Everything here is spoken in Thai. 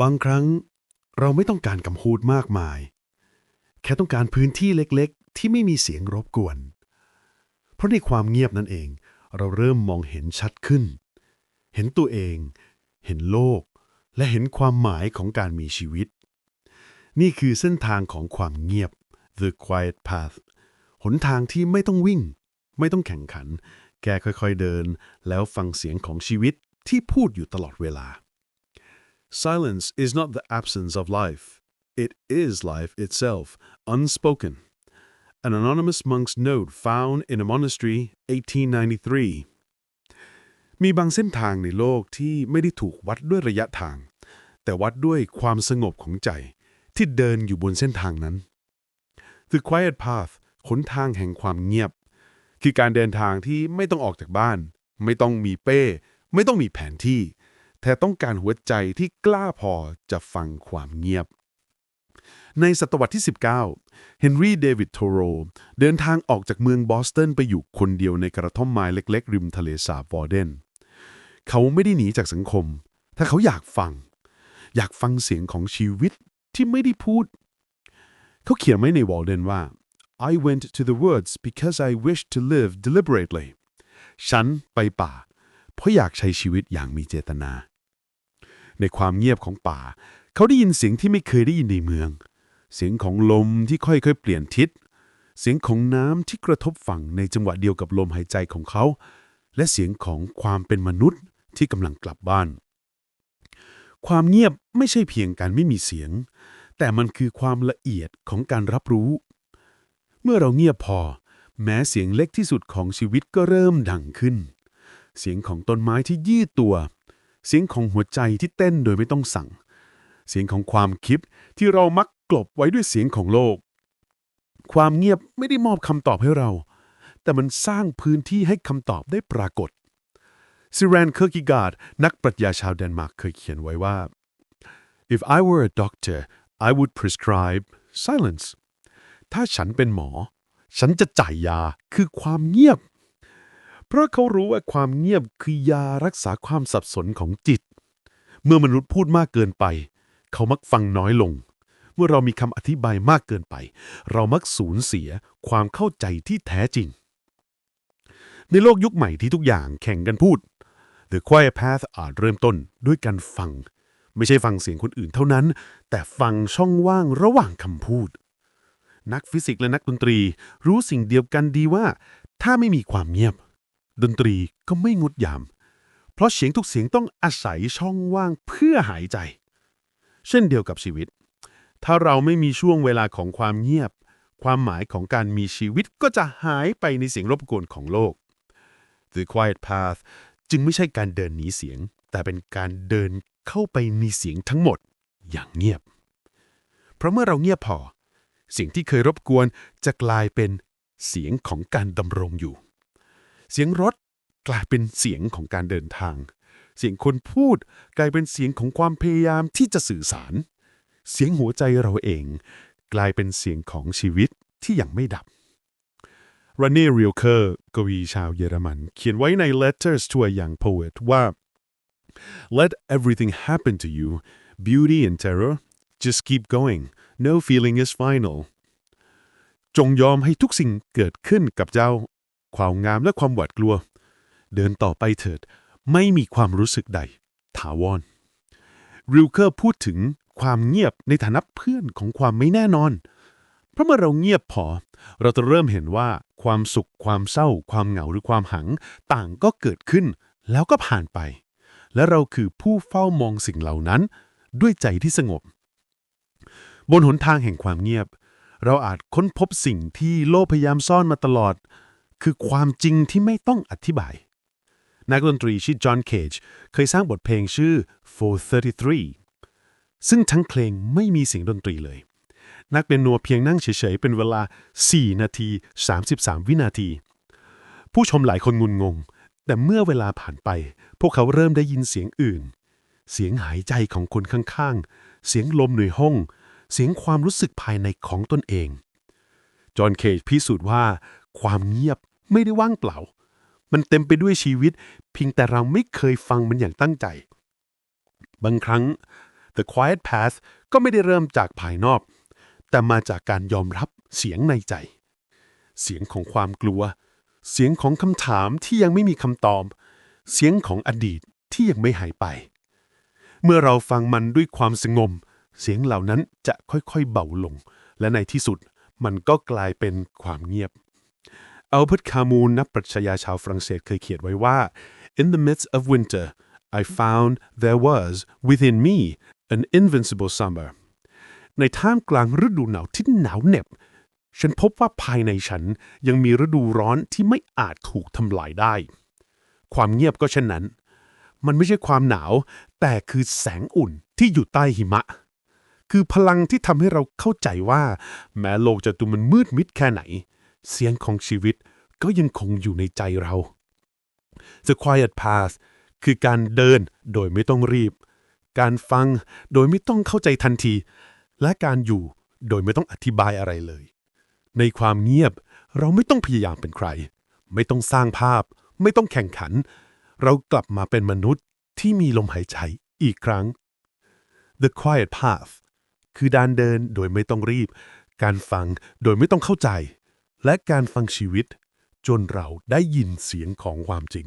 บางครั้งเราไม่ต้องการคำพูดมากมาย แค่ต้องการพื้นที่เล็กๆ ที่ไม่มีเสียงรบกวน เพราะในความเงียบนั่นเอง เราเริ่มมองเห็นชัดขึ้น เห็นตัวเอง เห็นโลก และเห็นความหมายของการมีชีวิต นี่คือเส้นทางของความเงียบ the quiet path หนทางที่ไม่ต้องวิ่ง ไม่ต้องแข่งขันแค่ค่อยๆเดิน แล้วฟังเสียงของชีวิตที่พูดอยู่ตลอดเวลา Silence is not the absence of life. It is life itself, unspoken. An anonymous monk's note found in a monastery, 1893. มีบางเส้นทางในโลกที่ไม่ได้ถูกวัดด้วยระยะทาง แต่วัดด้วยความสงบของใจที่เดินอยู่บนเส้นทางนั้น The Quiet Path หนทางแห่งความเงียบ คือการเดินทางที่ไม่ต้องออกจากบ้าน ไม่ต้องมีเป้ ไม่ต้องมีแผนที่ แต่ต้องการหัวใจที่กล้าพอจะฟังความเงียบ ในศตวรรษที่ 19 เฮนรี่เดวิดโทโร เดินทางออกจากเมืองบอสตันไปอยู่คนเดียวในกระท่อมไม้เล็ก ๆ ริมทะเลสาบวอร์เดน เขาไม่ได้หนีจากสังคม ถ้าเขาอยากฟัง อยากฟังเสียงของชีวิตที่ไม่ได้พูด เขาเขียนไว้ในวอลเดนว่า I went to the woods because I wished to live deliberately ฉันไปป่า เพราะอยากใช้ชีวิตอย่างมีเจตนา ในความเงียบของป่า เขาได้ยินเสียงที่ไม่เคยได้ยินในเมือง เสียงของลมที่ค่อยๆเปลี่ยนทิศ เสียงของน้ำที่กระทบฝั่งในจังหวะเดียวกับลมหายใจของเขา และเสียงของความเป็นมนุษย์ที่กำลังกลับบ้าน ความเงียบไม่ใช่เพียงการไม่มีเสียง แต่มันคือความละเอียดของการรับรู้ เมื่อเราเงียบพอ แม้เสียงเล็กที่สุดของชีวิตก็เริ่มดังขึ้น เสียงของต้นไม้ที่ยืดตัว เสียงของหัวใจที่เต้นโดยไม่ต้องสั่ง เสียงของความคิดที่เรามักกลบไว้ด้วยเสียงของโลก ความเงียบไม่ได้มอบคำตอบให้เรา แต่มันสร้างพื้นที่ให้คำตอบได้ปรากฏซิแรนเคอร์กิการ์ดนักปรัชญาชาวเดนมาร์กเคยเขียนไว้ว่า If I were a doctor I would prescribe silence ถ้าฉันเป็นหมอ ฉันจะจ่ายยาคือความเงียบ เพราะเขารู้ว่าความเงียบคือยารักษาความสับสนของจิต เมื่อมนุษย์พูดมากเกินไป เขามักฟังน้อยลง เมื่อเรามีคำอธิบายมากเกินไป เรามักสูญเสียความเข้าใจที่แท้จริง ในโลกยุคใหม่ที่ทุกอย่างแข่งกันพูด The Quiet Path อาจเริ่มต้นด้วยการฟัง ไม่ใช่ฟังเสียงคนอื่นเท่านั้น แต่ฟังช่องว่างระหว่างคำพูด นักฟิสิกส์และนักดนตรี รู้สิ่งเดียวกันดีว่า ถ้าไม่มีความเงียบ ดนตรีก็ไม่งดยาม เพราะเสียงทุกเสียงต้องอาศัยช่องว่างเพื่อหายใจ เช่นเดียวกับชีวิต ถ้าเราไม่มีช่วงเวลาของความเงียบ ความหมายของการมีชีวิตก็จะหายไปในเสียงรบกวนของโลก The Quiet Path จึงไม่ใช่การเดินหนีเสียง แต่เป็นการเดินเข้าไปในเสียงทั้งหมดอย่างเงียบ เพราะเมื่อเราเงียบพอเสียงที่เคยรบกวนจะกลายเป็นเสียงของการดำรงอยู่ เสียงรถกลายเป็นเสียงของการเดินทาง เสียงคนพูดกลายเป็นเสียงของความพยายามที่จะสื่อสาร เสียงหัวใจเราเอง กลายเป็นเสียงของชีวิตที่ยังไม่ดับรันเน่รียลเคอร์กวีชาวเยอรมัน เขียนไว้ใน Letters to a Young Poet ว่า Let everything happen to you beauty and terror just keep going no feeling is final จงยอมให้ทุกสิ่งเกิดขึ้นกับเจ้า ความงามและความหวาดกลัว เดินต่อไปเถิด ไม่มีความรู้สึกใด ถาวรริลเคอร์พูดถึงความเงียบในฐานะเพื่อนของความไม่แน่นอน เพราะเมื่อเราเงียบพอ เราจะเริ่มเห็นว่าความสุข ความเศร้า ความเหงาหรือความหัง ต่างก็เกิดขึ้น แล้วก็ผ่านไป และเราคือผู้เฝ้ามองสิ่งเหล่านั้น ด้วยใจที่สงบ บนหนทางแห่งความเงียบ เราอาจค้นพบสิ่งที่โลกพยายามซ่อนมาตลอด คือความจริงที่ไม่ต้องอธิบาย นักดนตรีชื่อจอห์นเคจเคยสร้างบทเพลงชื่อ 433 ซึ่งทั้งเพลงไม่มีเสียงดนตรีเลย นักเปียโนเพียงนั่งเฉยๆ เป็นเวลา 4 นาที 33 วินาที ผู้ชมหลายคนงุนงง แต่เมื่อเวลาผ่านไป พวกเขาเริ่มได้ยินเสียงอื่น เสียงหายใจของคนข้างๆ เสียงลมในห้อง เสียงความรู้สึกภายในของตนเองจอห์นเคจพิสูจน์ว่าความเงียบ ไม่ได้ว่างเปล่า มันเต็มไปด้วยชีวิต เพียงแต่เราไม่เคยฟังมันอย่างตั้งใจ บางครั้ง The Quiet Path ก็ไม่ได้เริ่มจากภายนอก แต่มาจากการยอมรับเสียงในใจ เสียงของความกลัว เสียงของคำถามที่ยังไม่มีคำตอบ เสียงของอดีตที่ยังไม่หายไป เมื่อเราฟังมันด้วยความสงบเสียงเหล่านั้นจะค่อยๆเบาลง และในที่สุดมันก็กลายเป็นความเงียบ อัลเบิร์ตคามูนักปรัชญาชาวฝรั่งเศสเคยเขียนไว้ว่า In the midst of winter I found there was within me an invincible summer ในท่ามกลางฤดูหนาวที่หนาวเหน็บ ฉันพบว่าภายในฉันยังมีฤดูร้อนที่ไม่อาจถูกทำลายได้ ความเงียบก็เช่นนั้น มันไม่ใช่ความหนาว แต่คือแสงอุ่นที่อยู่ใต้หิมะ คือพลังที่ทำให้เราเข้าใจว่า แม้โลกจะดูมันมืดมิดแค่ไหน เสียงของชีวิตก็ยังคงอยู่ในใจเรา The Quiet Path คือการเดินโดยไม่ต้องรีบ การฟังโดยไม่ต้องเข้าใจทันที และการอยู่โดยไม่ต้องอธิบายอะไรเลย ในความเงียบเราไม่ต้องพยายามเป็นใคร ไม่ต้องสร้างภาพ ไม่ต้องแข่งขัน เรากลับมาเป็นมนุษย์ที่มีลมหายใจอีกครั้ง The Quiet Path คือการเดินโดยไม่ต้องรีบ การฟังโดยไม่ต้องเข้าใจ และการฟังชีวิต จนเราได้ยินเสียงของความจริง